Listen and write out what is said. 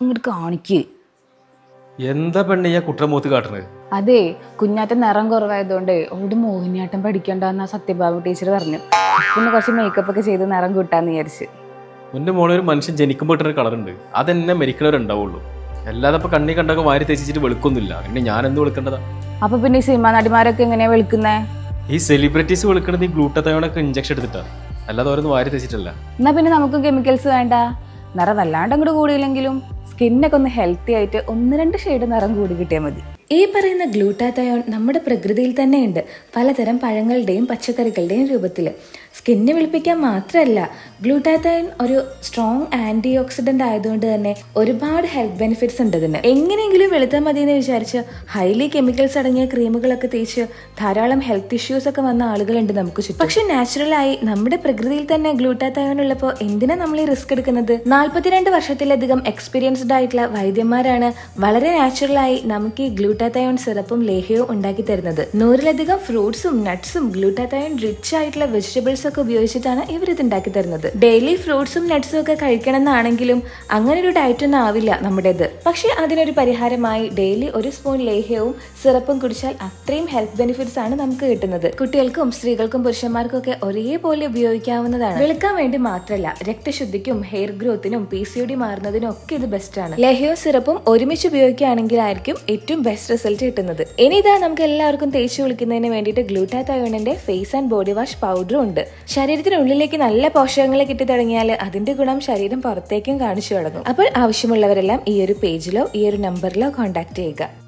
ഇങ്ങോട്ട് കാണിക്ക്. എന്താ പെണ്ണെ ഞാൻ കുട്ടമൂത്ത് കാട്ടണത്? അതെ കുഞ്ഞാറ്റം നിറം കുറവായതുകൊണ്ട് ഓട് മോഹിനിയാട്ടം പഠിക്കണ്ടെന്ന സത്യഭാമ ടീച്ചർ പറഞ്ഞു. പിന്നെ കുറച്ച് മേക്കപ്പ് ഒക്കെ ചെയ്ത് നിറം കൂട്ടാന്ന് വിചാരിച്ച്. മുന്നേ മോളെ ഒരു മനുഷ്യൻ ജനിക്കുമ്പോൾ ഇട്ടൊരു കളർ ഉണ്ട് അതെന്നെ മരിക്കണവരുണ്ടാവുള്ളൂ അല്ലാതെ ഇപ്പൊ കണ്ണി കണ്ടൊക്കെ വാരി തെച്ചിട്ട് വെളുക്കൊന്നുമില്ല പിന്നെ ഞാൻ എന്ത് വെളുക്കേണ്ടതാ? അപ്പൊ പിന്നെ ഈ സിനിമാ നടിമാരൊക്കെ എങ്ങനെയാ വെളുക്കുന്നേ? ഈ സെലിബ്രിറ്റീസ് വെളുക്കണത് ഈ ഗ്ലൂട്ടത്തയോണൊക്കെ ഇഞ്ചക്ഷൻ എടുത്തിട്ടാ. അല്ലാതെ ഓരോന്ന് വാരി തെച്ചിട്ടല്ല. എന്നാ പിന്നെ നമുക്ക് കെമിക്കൽസ് വേണ്ട. നിറം വല്ലാണ്ട് അങ്ങോട്ട് കൂടിയില്ലെങ്കിലും സ്കിന്നൊക്കെ ഒന്ന് ഹെൽത്തി ആയിട്ട് ഒന്ന് രണ്ട് ഷെയ്ഡ് നിറം കൂടി കിട്ടിയാൽ മതി. ഈ പറയുന്ന ഗ്ലൂട്ടാതയോൺ നമ്മുടെ പ്രകൃതിയിൽ തന്നെ ഉണ്ട് പലതരം പഴങ്ങളുടെയും പച്ചക്കറികളുടെയും രൂപത്തിൽ സ്കിന്നെ വെളുപ്പിക്കാൻ മാത്രമല്ല ഗ്ലൂട്ടാത്തയോൺ ഒരു സ്ട്രോങ് ആന്റി ഓക്സിഡന്റ് ആയതുകൊണ്ട് തന്നെ ഒരുപാട് ഹെൽത്ത് ബെനിഫിറ്റ്സ് ഉണ്ട് ഇതിന് എങ്ങനെയെങ്കിലും വെളുത്താൽ മതി എന്ന് വിചാരിച്ച് ഹൈലി കെമിക്കൽസ് അടങ്ങിയ ക്രീമുകളൊക്കെ തേച്ച് ധാരാളം ഹെൽത്ത് ഇഷ്യൂസ് ഒക്കെ വന്ന ആളുകളുണ്ട് നമുക്ക് ചുറ്റും. പക്ഷെ നാച്ചുറലായി നമ്മുടെ പ്രകൃതിയിൽ തന്നെ ഗ്ലൂട്ടാത്തൈൻ ഉള്ളപ്പോൾ എന്തിനാ നമ്മൾ ഈ റിസ്ക് എടുക്കുന്നത്? നാൽപ്പത്തിരണ്ട് വർഷത്തിലധികം എക്സ്പീരിയൻസ്ഡ് ആയിട്ടുള്ള വൈദ്യന്മാരാണ് വളരെ നാച്ചുറലായി നമുക്ക് ഈ ഗ്ലൂട്ടാത്തയോൺ സിറപ്പും ലേഹ്യവും ഉണ്ടാക്കി തരുന്നത്. നൂറിലധികം ഫ്രൂട്ട്സും നട്ട്സും ഗ്ലൂട്ടാത്തയോൺ റിച്ച് ആയിട്ടുള്ള വെജിറ്റബിൾസ് ഒക്കെ ഉപയോഗിച്ചിട്ടാണ് ഇവർ ഇത് ഉണ്ടാക്കി തരുന്നത്. ഡെയിലി ഫ്രൂട്ട്സും നട്ട്സും ഒക്കെ കഴിക്കണം എന്നാണെങ്കിലും അങ്ങനെ ഒരു ഡയറ്റ് ഒന്നും ആവില്ല നമ്മുടേത്. പക്ഷേ അതിനൊരു പരിഹാരമായി ഡെയിലി ഒരു സ്പൂൺ ലേഹ്യവും സിറപ്പും കുടിച്ചാൽ അത്രയും ഹെൽത്ത് ബെനിഫിറ്റ്സ് ആണ് നമുക്ക് കിട്ടുന്നത്. കുട്ടികൾക്കും സ്ത്രീകൾക്കും പുരുഷന്മാർക്കും ഒക്കെ ഒരേപോലെ ഉപയോഗിക്കാവുന്നതാണ്. വെളുക്കാൻ വേണ്ടി മാത്രമല്ല രക്തശുദ്ധിക്കും ഹെയർ ഗ്രോത്തിനും പി സി ഡി മാറുന്നതിനും ഒക്കെ ഇത് ബെസ്റ്റ് ആണ്. ലേഹ്യവും സിറപ്പും ഒരുമിച്ച് ഉപയോഗിക്കുകയാണെങ്കിലായിരിക്കും ഏറ്റവും ബെസ്റ്റ് റിസൾട്ട് കിട്ടുന്നത്. ഇനി ഇതാ നമുക്ക് എല്ലാവർക്കും തേച്ച് കുളിക്കുന്നതിന് വേണ്ടിയിട്ട് ഗ്ലൂട്ടാ തയോണിന്റെ ഫേസ് ആൻഡ് ബോഡി വാഷ് പൗഡറും ഉണ്ട്. ശരീരത്തിനുള്ളിലേക്ക് നല്ല പോഷകങ്ങൾ കിട്ടി തുടങ്ങിയാൽ അതിന്റെ ഗുണം ശരീരം പുറത്തേക്കും കാണിച്ചു തുടങ്ങും. അപ്പോൾ ആവശ്യമുള്ളവരെല്ലാം ഈ ഒരു പേജിലോ ഈ ഒരു നമ്പറിലോ കോൺടാക്ട് ചെയ്യുക.